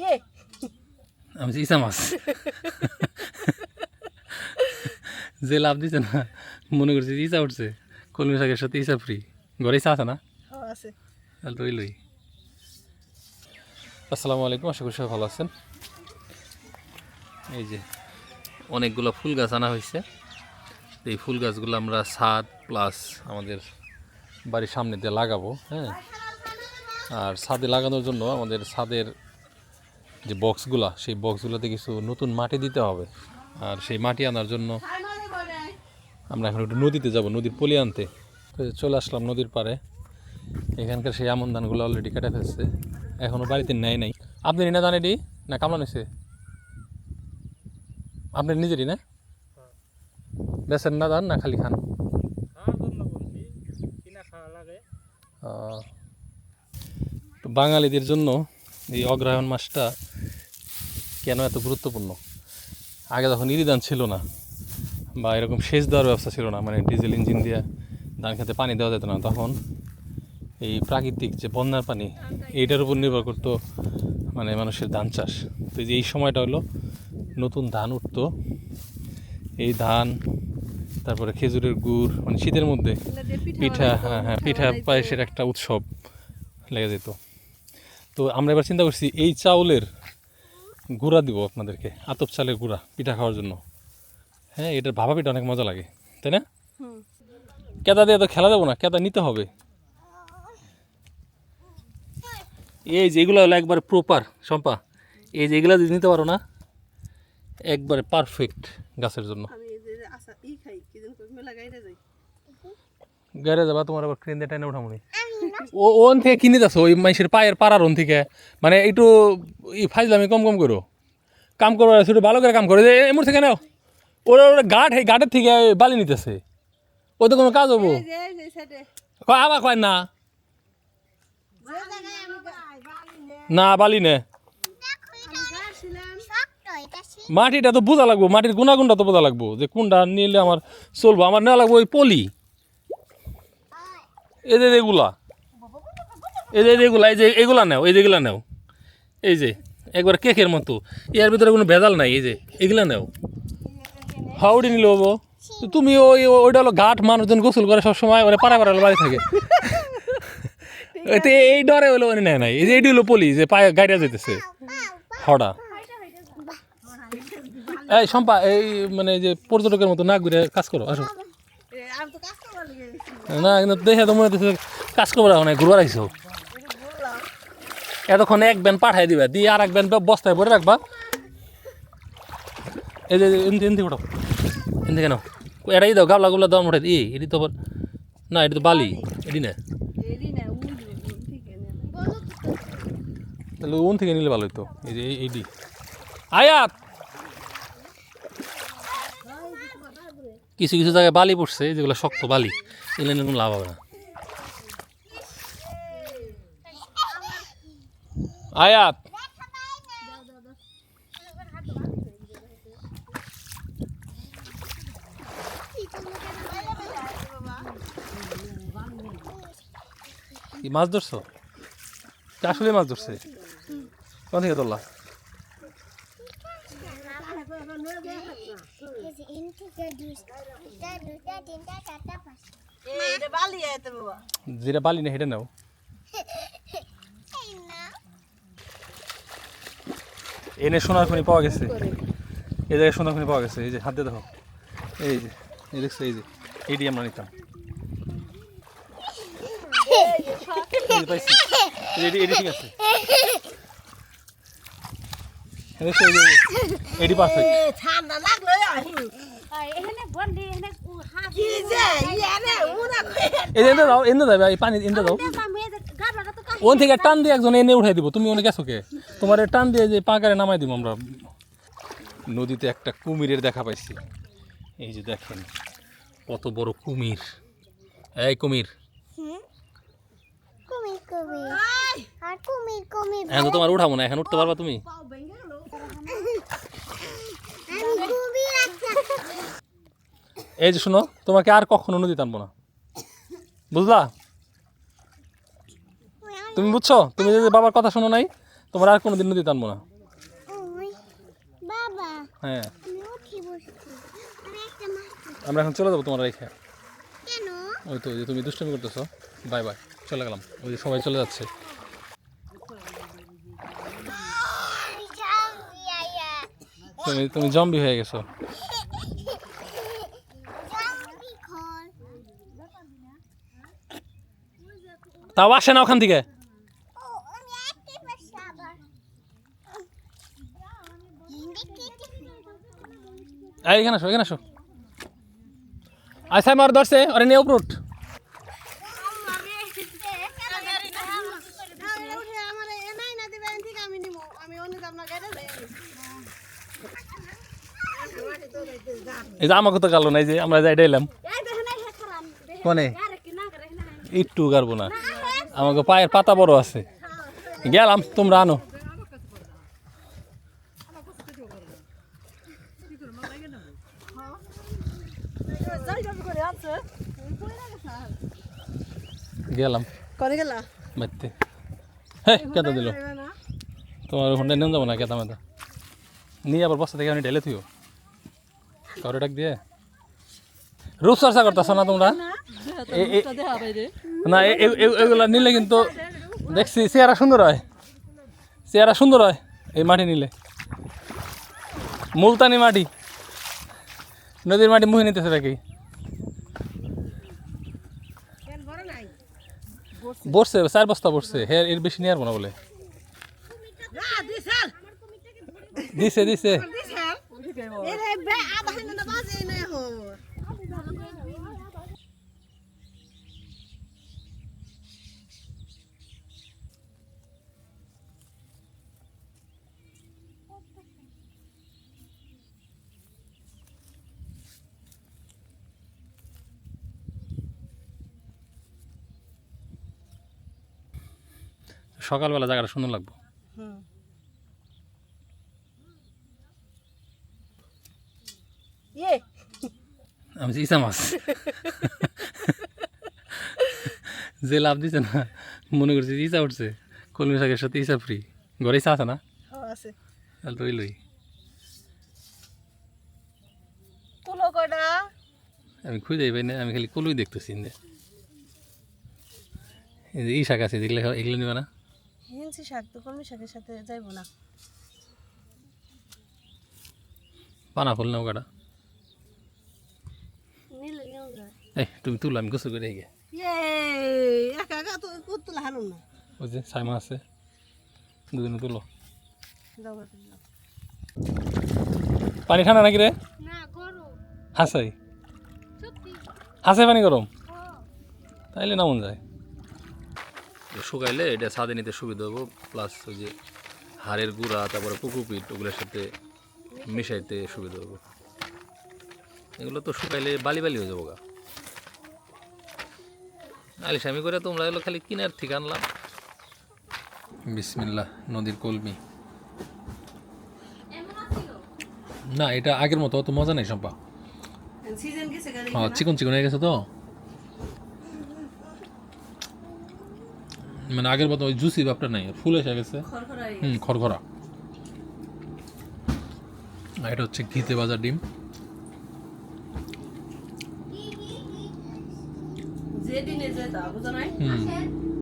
ইয়ে। আমি যে ইসা মাছ যে লাভ দিছে না মনে করছি যে ইসা উঠছে। কলমি শাকের সাথে ইসা ফ্রি ঘরে ইসা আছে না? ও আছে। তাহলে তো ওইলই আসসালামু আলাইকুম আশা করি সবাই ভালো আছেন। এই যে অনেকগুলো ফুল গাছ আনা হয়েছে এই ফুল গাছগুলো আমরা ছাদ প্লাস আমাদের বাড়ির সামনে দিয়ে লাগাবো হ্যাঁ। আর ছাদে লাগানোর জন্য আমাদের ছাদের যে বক্সগুলা সেই বক্সগুলোতে কিছু নতুন মাটি দিতে হবে। আর সেই মাটি আনার জন্য আমরা এখন একটু নদীতে যাব, নদীর পলি আনতে। তো চলে আসলাম নদীর পাড়ে। এখানকার সেই আমন ধানগুলো অলরেডি কেটে ফেলছে। এখনও বাড়িতে নেয় নাই। আপনি না ধান এটি? না, কামলা নিছে? আপনি নিজেরই না? বেছেন না ধান না খালি খান? তো বাঙালিদের জন্য এই অগ্রহায়ণ মাসটা কেন এত গুরুত্বপূর্ণ? আগে যখন ইরিদান ছিল না বা এরকম সেচ দেওয়ার ব্যবস্থা ছিল না মানে ডিজেল ইঞ্জিন দিয়ে ধান খেতে পানি দেওয়া যেত না তখন এই প্রাকৃতিক যে বন্যার পানি এইটার উপর নির্ভর করতো মানে মানুষের ধান চাষ। তো এই যে এই সময়টা হলো নতুন ধান উঠতো। এই ধান তারপরে খেজুরের গুড় মানে শীতের মধ্যে পিঠা হ্যাঁ হ্যাঁ পিঠা পায়েসের একটা উৎসব লেগে যেত। তো আমরা এবার চিন্তা করছি এই চাউলের গুঁড়া দিব আপনাদেরকে আতপ চালের গুঁড়া পিঠা খাওয়ার জন্য। হ্যাঁ এটার ভাবা পিঠা অনেক মজা লাগে তাই না? কেদা দিয়ে তো খেলা দেবো না কেদা নিতে হবে। এই যে এগুলো হলো একবারে প্রপার সম্পা এই যে এগুলো যদি নিতে পারো না একবারে পারফেক্ট গাছের জন্য। গাড়ি যাবা তোমার আবার ক্রেন দিয়ে টেনে উঠামনি ও ওন থেকে কিনে যাচ্ছ ওই মানুষের পায়ের পাড়ার ওন থেকে। মানে একটু ই ফাইজলামি কম কম করো। কাম করো শুধু ভালো করে কাম করো যে এমন থেকে নাও ওরা ওরা গাঠ এই গাঠের থেকে বালি নিতেছে। ও তো কোনো কাজ হব? আবার কয় না? নে বালি নে। মাটিটা তো বোঝা লাগবো মাটির গুণাগুণটা তো বোঝা লাগবো যে কোনটা নিলে আমার চলবো। আমার নেওয়া লাগবো ওই পলি। যে এগুলা। যে এগুলা, এই যে এগুলা নেও, এই যে এগুলা নেও। এই যে, একবার কেকের মতো। এর ভিতরে কোনো ভেজাল নাই, এই যে, এগুলা নেও। হাউডি নিলে হব। তো তুমি ওই, ওইটা হলো ঘাট মানুষজন গোসল করে সবসময়, ওরা পাড়া পাড়া বাড়ি থাকে। এতে এই ডরে হলো মানে নেয় নাই। এই যে এটি হলো পলি, যে পায়ে গাড়িয়া যেতেছে হড়া। এই সম্পা এই মানে যে পর্যটকের মতো না ঘুরে কাজ করো, আসো এ, আমি তো কাজ করবার লেগে গেছি না কিন্তু দেখে তো মনে হচ্ছে কাজ করব না ঘুরবার আইসো এতক্ষণ এক ব্যান পাঠাই দিবা দিয়ে আর এক ব্যান বস্তায় ভরে রাখবা। এই যে এনতে এনতে ওঠাও এনতে কেন? এটাই দাও গাবলা গুবলা দাম উঠাই ই এটি তো না এটি তো বালি এটি না। তাহলে ওন থেকে নিলে ভালো হতো এই যে এই- এইটি আয়াত! কিছু কিছু জায়গায় বালি পড়ছে, যেগুলো শক্ত বালি। এগুলো নিয়ে কোনো লাভ হবে না। আয়াত! মাছ ধরছো? আসলে মাছ ধরছে? কোন থেকে এই এটা বালি আইতে বাবা যেটা বালি না, হেঁটে নাও। এনে সোনার খনি পাওয়া গেছে। এই জায়গায় সোনার খনি পাওয়া গেছে। এই যে, হাত দেখো। এই যে, এই দেখছ, এই যে এইটি আমরা নিতাম। এটি- এটি ঠিক আছে। এই দেখছ, এই যে এটি পারফেক্ট। ঠান্ডা লাগল আহি। কি যে ইয়ানে উনা কই এই যে এনে দাও এনে দাও এই পানি এনে দাও। ওন থেকে টান দিয়ে একজন এনে উঠাই দিব। তুমি অনেক গেছো কে? তোমার টান দিয়ে যে পাকারে নামাই দিব আমরা। নদীতে একটা কুমিরের দেখা পাইছি। এই যে দেখেন কত বড় কুমির। এই কুমির। কুমির কুমির। আর কুমির কুমির। এখন তোমার উঠাবো না এখন উঠতে পারবা তুমি পাও ভেঙে গেল আমি কুমির একটা এই যে শোনো তোমাকে আর কখনো নদী টানবো না। বুঝলা? তুমি বুঝছ? তুমি যদি বাবার কথা শোনো নাই তোমার আর কোনোদিন নদী টানবো না। হ্যাঁ। আমরা এখন চলে যাব তোমার রেখে। ওই তো তুমি দুষ্টামি করতেছো। Bye bye. চলে গেলাম। ওই যে সবাই চলে যাচ্ছে। তুমি তুমি জম্বি হয়ে গেছো। তাও আসে না ওখান থেকে? এই, এখানে আসো এখানে আসো। আচ্ছা আমার ধরছে ওরে নিয়ে নাই এই যে আমাকে তো গালো না এই যে আমরা যাই এলাম কোনে? একটু গারবো না। আমাকে পায়ের পাতা বড় আছে। গেলাম, তোমরা আনো। যাই যাবে করে আছে গেলাম। করে গেলা বাড়িতে হ্যাঁ কেতা দিল। তোমার হোন্ডা নিয়ে যাব না কেতা মেতা নিয়ে আবার বস্তা থেকে আমি ঢেলে থিও কারও ডাক দিয়ে। রূপ চর্চা করতেছ না তোমরা? এ- এ- না এগুলা নিলে কিন্তু দেখছি চেহারা সুন্দর হয়। চেহারা সুন্দর হয় এই মাটি নিলে। মুলতানি মাটি। নদীর মাটি মুহে নিতেছে নাকি? বসছে চার বস্তা বসছে হ্যাঁ এর বেশি নিয়ে না বলে। দিছে দিছে দিছাল এরে বে আধা হিনে না বাজে নাই হো সকালবেলা জায়গাটা সুন্দর লাগবো। ইয়ে। আমি যে ইসা মাছ। যে লাভ দিছে না মনে করছি যে ইসা উঠছে। কলমি শাকের সাথে ইসা ফ্রি ঘরে ইসা আছে না? আছে। তাহলে তুলো কয়টা আমি খুঁজে পাই না আমি খালি কলুই দেখতেছি। এই যে ই শাক আছে এগুলো এগুলো নিবে না? হিনসি শাক তো কলমি শাকের সাথে যাইবো না। পানা ফুল নাও কাটা নিলে নিও যা এই তুমি তুলো আমি গোসল করে গে ইয়ে একা একা তো কত তুলা হানুম না? ওই যে সাইমা আছে। দুদিনে তুলো। পানি ঠান্ডা নাকি রে? না গরম। হাসাই? সত্যি? হাসে পানি গরম? তাইলে না মন যায়। শুকাইলে এটা ছাদে নিতে সুবিধা হব। প্লাস ওই যে হাড়ের গুঁড়া তারপরে পুকুপিট ওগুলোর সাথে মিশাইতে সুবিধা হব। এগুলো তো শুকাইলে বালি বালি হয়ে যাব গা। আলিসামি করে তোমরা এগুলো খালি কিনার থেকে আনলাম। বিসমিল্লাহ নদীর কলমি। না এটা আগের মতো অত মজা নেই সম্পা হ্যাঁ চিকন চিকন হয়ে গেছে তো। মানে আগের মতো ওই জুসি ব্যাপারটা নাই ফুল এসে গেছে। খরখরাই হুম খড়খড়া আর এটা হচ্ছে ঘিতে বাজার ডিম। হুম।